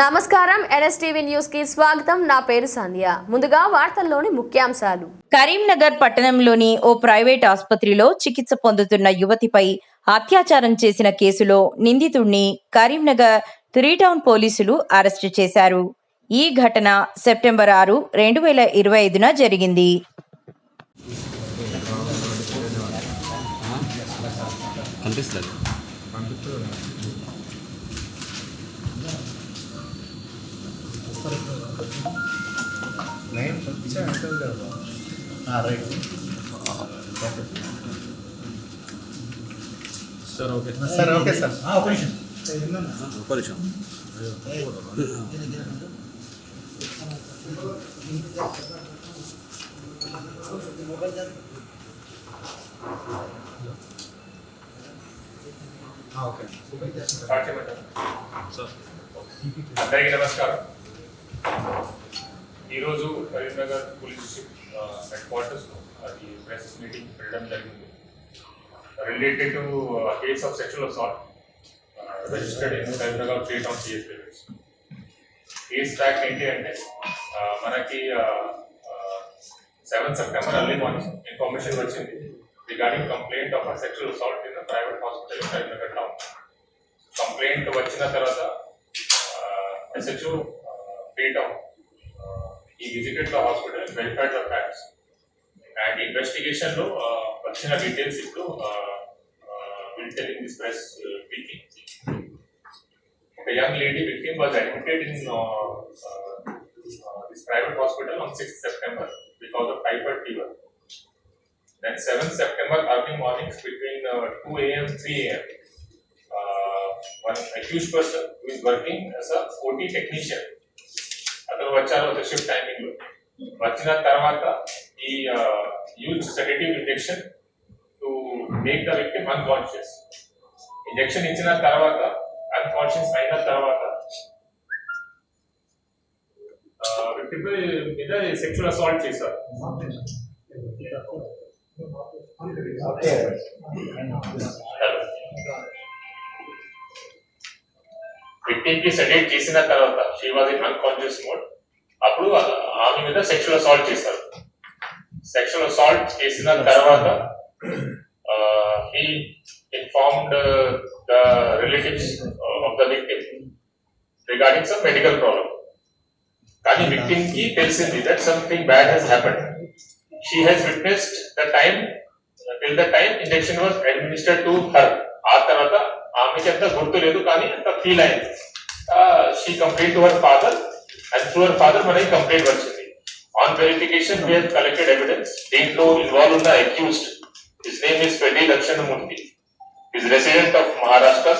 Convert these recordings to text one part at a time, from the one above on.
నమస్కారం ఎన్ఎస్టీవీ న్యూస్కి స్వాగతం. నా పేరు సంధ్య. ముందుగా వార్తల్లోని ముఖ్యాంశాలు. కరీంనగర్ పట్టణంలోని ఓ ప్రైవేట్ ఆసుపత్రిలో చికిత్స పొందుతున్న యువతిపై అత్యాచారం చేసిన కేసులో నిందితుడిని కరీంనగర్ త్రీ టౌన్ పోలీసులు అరెస్టు చేశారు. ఈ ఘటన సెప్టెంబర్ ఆరు రెండు వేల ఇరవై ఐదున జరిగింది. కనిపిస్తుంది sir okay sir. Okay sir ఒక నిమిషం. ఓకే. సార్. అందరికీ నమస్కారం. ఈరోజు కరీంనగర్ పోలీస్ హెడ్ క్వార్టర్స్ అది ప్రెస్ మీటింగ్ పెట్టడం జరిగింది. Related to case of sexual assault registered in Karimnagar state of CS limits case fact ఏంటి అంటే మనకి seven September early morning information వచ్చింది regarding complaint of sexual assault in private hospital Karimnagar town complaint వచ్చిన తర్వాత SHO పీటం he visited the hospital verified the facts and ఇన్వెస్టిగేషన్లో uh, వచ్చిన details ఇప్పుడు will telling this press speaking ఒక young lady victim was admitted in this private hospital on sixth September because of typhoid fever Then 7th September early mornings between uh, 2 a.m. 3 a.m. Uh, one accused person who is working as a OT technician. అతను వచ్చారు shift టైమింగ్లో. వచ్చిన తర్వాత he use sedative injection to make the victim unconscious injection ఇచ్చిన తర్వాత unconscious అయిన తర్వాత victim మీద sexual assault చేశారు. విక్టిమ్కి సెడేట్ చేసిన తర్వాత she was in unconscious mode అప్పుడు ఆమె మీద సెక్షువల్ అసాల్ట్ చేశారు. సెక్షువల్ అసాల్ట్ చేసిన తర్వాత he informed the relatives of the victim regarding some medical problem కానీ విక్టిమ్కి తెలిసింది that something bad has happened she has witnessed the time till the time injection was administered to her ఆ తర్వాత ఆమెకి అంత గుర్తు లేదు కానీ అంత ఫీల్ అయింది. She complained to her father and to her father మనకి కంప్లైంట్ వచ్చింది on verification we collected evidence దీంట్లో ఇన్వాల్వ్ ఉన్న accused his name is Peddi Dakshinamurthy is resident of Maharashtra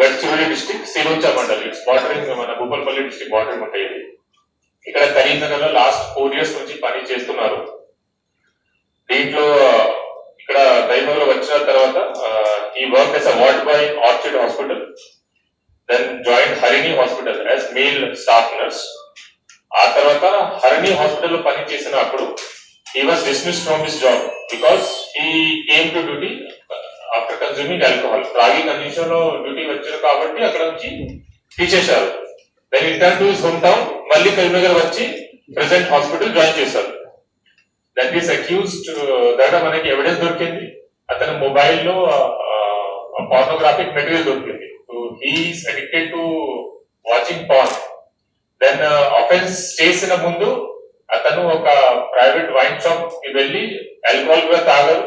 Gadchiroli district Sironcha mandal it's bordering మన Bhupalpally district border ఉంటాయి ఇది. ఇక్కడ కరీంనగర్లో last four years నుంచి పని చేస్తున్నారు. దీంట్లో ఇక్కడ కరీంనగర్ వచ్చిన తర్వాత he work as a ward boy Orchid hospital then joined Harini hospital as male staff nurse ఆ తర్వాత హరణి హాస్పిటల్లో పని చేసినప్పుడు he was dismiss from his job because he came to duty after consuming alcohol త్రాగి కండిషన్లో డ్యూటీ వచ్చారు కాబట్టి అక్కడ నుంచి తీసేశారు. Then return to his home town మళ్ళీ కరీంనగర్ వచ్చి ప్రెసెంట్ హాస్పిటల్ జాయిన్ చేశారు. దట్ ఈస్ అక్యూజ్డ్ దాటా మనకి ఎవిడెన్స్ దొరికింది. అతని మొబైల్లో uh, uh, పార్నోగ్రాఫిక్ మెటీరియల్ దొరికింది. He's addicted to watching porn then offence చేసిన ముందు అతను ఒక ప్రైవేట్ వైన్ షాప్కి వెళ్ళి ఆల్కహాల్ కూడా తాగరు.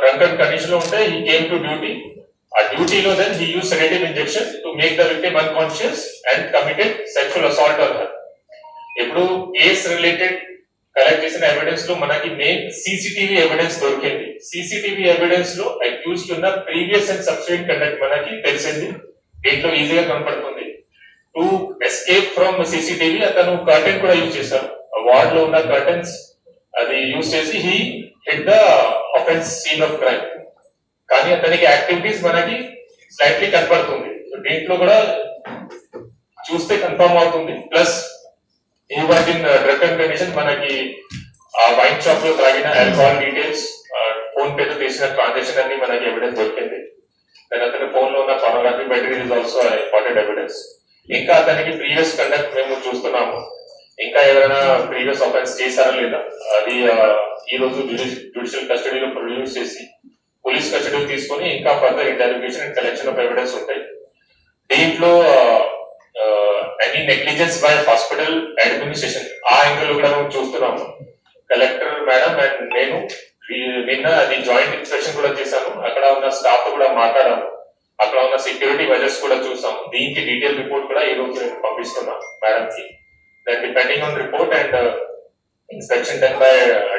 డ్రంకన్ కండిషన్లో ఉంటే ఈ కేమ్ టు డ్యూటీ ఆ డ్యూటీలో then he use sedative injection to make the victim unconscious and committed sexual assault on her ఇప్పుడు కేస్ రిలేటెడ్ కలెక్ట్ చేసిన ఎవిడెన్స్లో మనకి మెయిన్ సీసీటీవీ ఎవిడెన్స్ దొరికింది. సీసీటీవీ ఎవిడెన్స్లో అక్యూజ్ ఉన్న ప్రీవియస్ అండ్ సబ్సిడెంట్ కండక్ట్ మనకి తెలిసింది. దీంట్లో ఈజీగా కనపడుతుంది. టు ఎస్కేప్ ఫ్రమ్ సీసీటీవీ అతను కర్టెన్ కూడా యూజ్ చేశారు వార్డ్లో ఉన్న కర్టెన్స్ అది యూజ్ చేసి he hit the offence scene of crime కానీ అతనికి యాక్టివిటీస్ మనకి స్లైట్లీ కనపడుతుంది. దీంట్లో కూడా చూస్తే కన్ఫర్మ్ అవుతుంది. ప్లస్ ఈ వాజ్ ఇన్ డ్రగ్ కండిషన్ మనకి ఆ వైన్ షాప్లో తాగిన ఆల్కహాల్ డీటెయిల్స్ ఫోన్ పే తో చేసిన ట్రాన్సాక్షన్ అన్ని మనకి ఎవిడెన్స్ దొరికింది. దాని అతని ఫోన్లో ఉన్న photography material is also important evidence ఇంకా అతనికి ప్రీవియస్ కండక్ట్ మేము చూస్తున్నాము. ఇంకా ఎవరైనా ప్రీవియస్ ఆఫెన్స్ చేశారా లేదా? అది ఈ రోజు జ్యుడిషియల్ కస్టడీలో ప్రొడ్యూస్ చేసి పోలీస్ కస్టడీలో తీసుకొని ఇంకా further interrogation and collection of evidence ఉంటాయి. దీంట్లో any negligence by hospital administration ఆ యాంగిల్ కూడా మనం చూస్తున్నాము. కలెక్టర్ మేడం అండ్ నేను నిన్న అది జాయింట్ ఇన్స్పెక్షన్ కూడా చేశాను. అక్కడ ఉన్న స్టాఫ్ కూడా మాట్లాడాము. అక్కడ ఉన్న సెక్యూరిటీ మెజర్స్ కూడా చూసాము దీనికి డీటెయిల్ రిపోర్ట్ కూడా ఈ రోజు నేను పంపిస్తున్నా మేడం కి then depending on report and inspection done by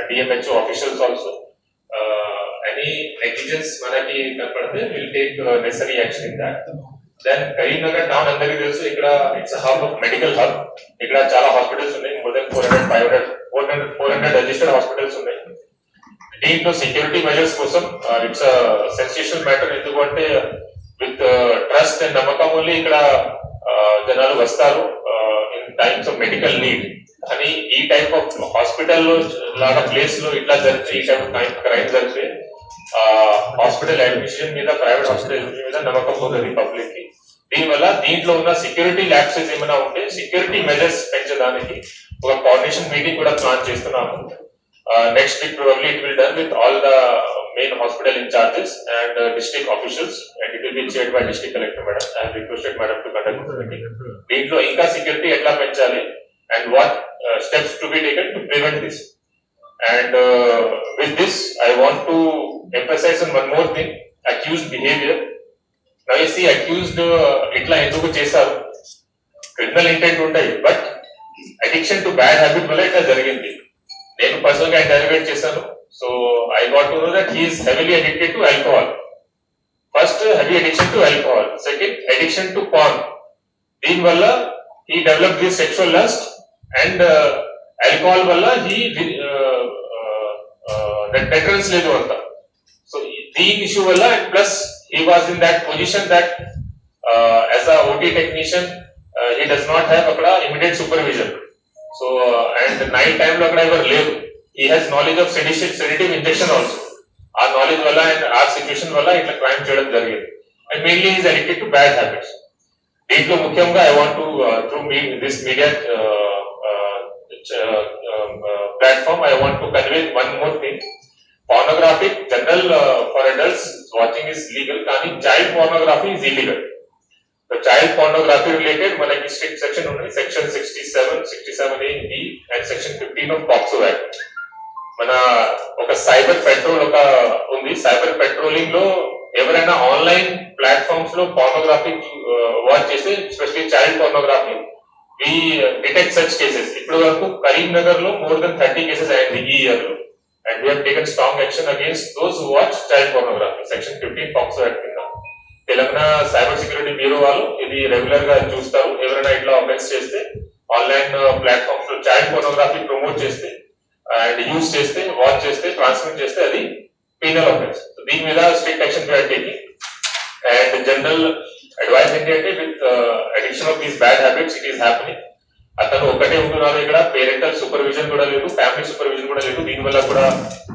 DMHO officials also any negligence మనకి కనపడితే will take necessary action in that then Karimnagar town అందరికీ తెలుసు ఇక్కడ it's hub of medical hub ఇక్కడ చాలా హాస్పిటల్స్ ఉన్నాయి. More than four hundred five hundred four hundred four hundred registered hospitals ఉన్నాయి. దీంట్లో సెక్యూరిటీ మెజర్స్ కోసం ఇట్స్ సెన్సేషనల్ మ్యాటర్ ఎందుకంటే విత్ uh, ట్రస్ట్ అండ్ నమ్మకం వల్ల ఇక్కడ uh, జనాలు వస్తారు in times of medical need కానీ ఈ టైప్ ఆఫ్ హాస్పిటల్ లాగా ప్లేస్లో ఇట్లా జరిగితే ఈ టైప్ ఆఫ్ క్రైమ్ జరిగితే హాస్పిటల్ అడ్మిషన్ మీద ప్రైవేట్ హాస్పిటల్ మీద నమ్మకం పోతుంది పబ్లిక్కి. దీనివల్ల దీంట్లో ఉన్న సెక్యూరిటీ ల్యాబ్సెస్ ఏమైనా ఉంటే సెక్యూరిటీ మెజర్స్ పెంచడానికి ఒక కోఆర్డినేషన్ మీటింగ్ కూడా ప్లాన్ చేస్తున్నాము. Next week probably it will done with all the main hospital in charges and uh, district officials and it will be chaired by district collector madam I have requested madam to conduct this meeting దీంట్లో ఇంకా security ఎట్లా పెంచాలి and what steps to be taken to prevent this and with this I want to emphasize on one more thing accused behavior నైసి accused ఇట్లా ఎందుకు చేశారు criminal intent ఉంటాయి but addiction to bad habit వల్ల ఇట్లా జరిగింది నేను పర్సనల్గా ఇంటర్వ్యూట్ చేశాను. So I want to know that he's heavily addicted to alcohol first heavy addiction to alcohol second addiction to porn దీని వల్ల he develop this sexual lust and alcohol వల్ల he deterrence లేదు అంత. సో దీని issue వల్ల and plus he was in that position that as a OT technician he does not have అక్కడ immediate supervision so and night time లో అక్కడ ఎవరు లేరు he has knowledge of sedition sedative injection also ఆ knowledge వల్ల and ఆ situation వల్ల ఇట్లా క్రైమ్ చేయడం జరిగింది. And mainly is addicted to bad habits దీంట్లో ముఖ్యంగా I want to through me this media platform I want to convey one more thing pornographic general uh, for adults watching is legal కానీ child pornography is illegal. Child child pornography related మనకి strict section ఉన్నాయి section sixty seven sixty seven A B and section fifteen of POCSO act మన ఒక cyber patrol ఒక ఉంది. Cyber పెట్రోలింగ్లో ఎవరైనా online ప్లాట్ఫామ్స్లో పార్నోగ్రఫీ వాచ్ చేస్తే specially child pornography we detect such cases ఇప్పటి వరకు కరీంనగర్లో మోర్ దెన్ థర్టీ కేసెస్ అయింది ఈ ఇయర్లో. And we taken strong action against those watch child pornography section fifteen POCSO act కింద. తెలంగాణ సైబర్ సెక్యూరిటీ బ్యూరో వాళ్ళు ఇది రెగ్యులర్గా చూస్తారు. ఎవరైనా ఇట్లా అఫెన్స్ చేస్తే ఆన్లైన్ uh, ప్లాట్ఫామ్స్లో చైల్డ్ పోర్నోగ్రఫీ ప్రమోట్ చేస్తే అండ్ యూజ్ చేస్తే వాచ్ చేస్తే ట్రాన్స్మిట్ చేస్తే అది పీనల్ అఫెన్స్ దీని మీద strict action taking and general advice ఏంటి అంటే with addiction of these bad habits it is happening అతను ఒకటే ఉంటున్నారు ఇక్కడ. పేరెంటల్ సూపర్విజన్ కూడా లేదు ఫ్యామిలీ సూపర్విజన్ కూడా లేదు. దీని వల్ల కూడా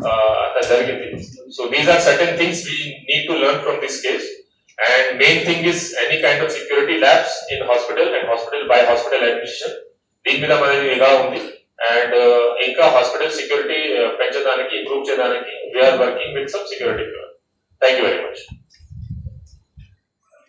uh, అంత జరిగింది. So these are certain things we need to learn from this case And main thing is any kind of security labs in hospital and hospital by hospital administration. దీని మీద మనది నిఘా ఉంది అండ్ ఇంకా హాస్పిటల్ సెక్యూరిటీ పెంచడానికి improve చేయడానికి we are working with some security thank you very much